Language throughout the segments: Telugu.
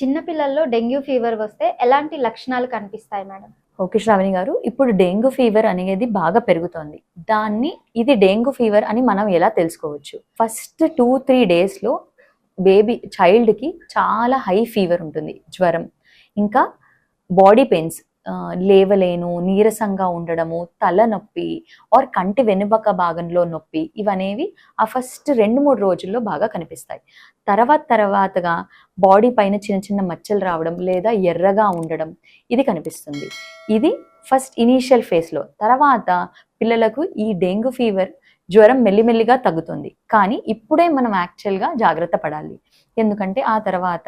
చిన్నపిల్లల్లో డెంగ్యూ ఫీవర్ వస్తే ఎలాంటి లక్షణాలు కనిపిస్తాయి మేడం? ఓకే శ్రావణి గారు ఇప్పుడు డెంగ్యూ ఫీవర్ అనేది బాగా పెరుగుతోంది. దాన్ని ఇది డెంగ్యూ ఫీవర్ అని మనం ఎలా తెలుసుకోవచ్చు? ఫస్ట్ టూ త్రీ డేస్లో బేబీ చైల్డ్కి చాలా హై ఫీవర్ ఉంటుంది జ్వరం. ఇంకా బాడీ పెయిన్స్ లేవలేను నీరసంగా ఉండడము తలనొప్పి ఆర్ కంటి వెనుబక భాగంలో నొప్పి ఇవనేవి ఆ ఫస్ట్ రెండు మూడు రోజుల్లో బాగా కనిపిస్తాయి. తర్వాత తర్వాతగా బాడీ పైన చిన్న చిన్న మచ్చలు రావడం లేదా ఎర్రగా ఉండడం ఇది కనిపిస్తుంది. ఇది ఫస్ట్ ఇనీషియల్ ఫేస్లో తర్వాత పిల్లలకు ఈ డెంగ్యూ ఫీవర్ జ్వరం మెల్లిమెల్లిగా తగ్గుతుంది. కానీ ఇప్పుడే మనం యాక్చువల్గా జాగ్రత్త పడాలి. ఎందుకంటే ఆ తర్వాత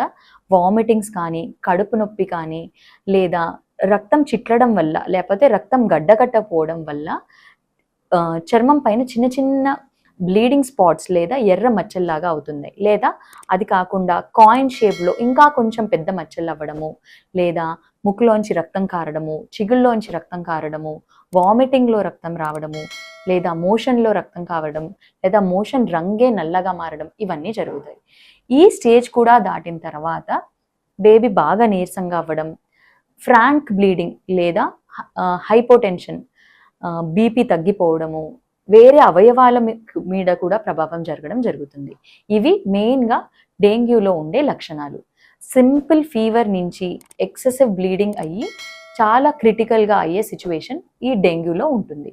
వామిటింగ్స్ కానీ కడుపు నొప్పి కానీ లేదా రక్తం చిట్లడం వల్ల లేకపోతే రక్తం గడ్డగట్టపోవడం వల్ల చర్మం పైన చిన్న చిన్న బ్లీడింగ్ స్పాట్స్ లేదా ఎర్ర మచ్చల్లాగా అవుతుంది లేదా అది కాకుండా కాయిన్ షేప్లో ఇంకా కొంచెం పెద్ద మచ్చలు అవ్వడము లేదా ముక్కులోంచి రక్తం కారడము చిగుళ్ళలోంచి రక్తం కారడము వామిటింగ్లో రక్తం రావడము లేదా మోషన్లో రక్తం కావడం లేదా మోషన్ రంగే నల్లగా మారడం ఇవన్నీ జరుగుతాయి. ఈ స్టేజ్ కూడా దాటిన తర్వాత బేబీ బాగా నీరసంగా అవ్వడం ఫ్రాంక్ బ్లీడింగ్ లేదా హైపోటెన్షన్ బీపీ తగ్గిపోవడము వేరే అవయవాల మీద కూడా ప్రభావం జరగడం జరుగుతుంది. ఇవి మెయిన్గా డెంగ్యూలో ఉండే లక్షణాలు. సింపుల్ ఫీవర్ నుంచి ఎక్సెసివ్ బ్లీడింగ్ అయ్యి చాలా క్రిటికల్గా అయ్యే సిచ్యువేషన్ ఈ డెంగ్యూలో ఉంటుంది.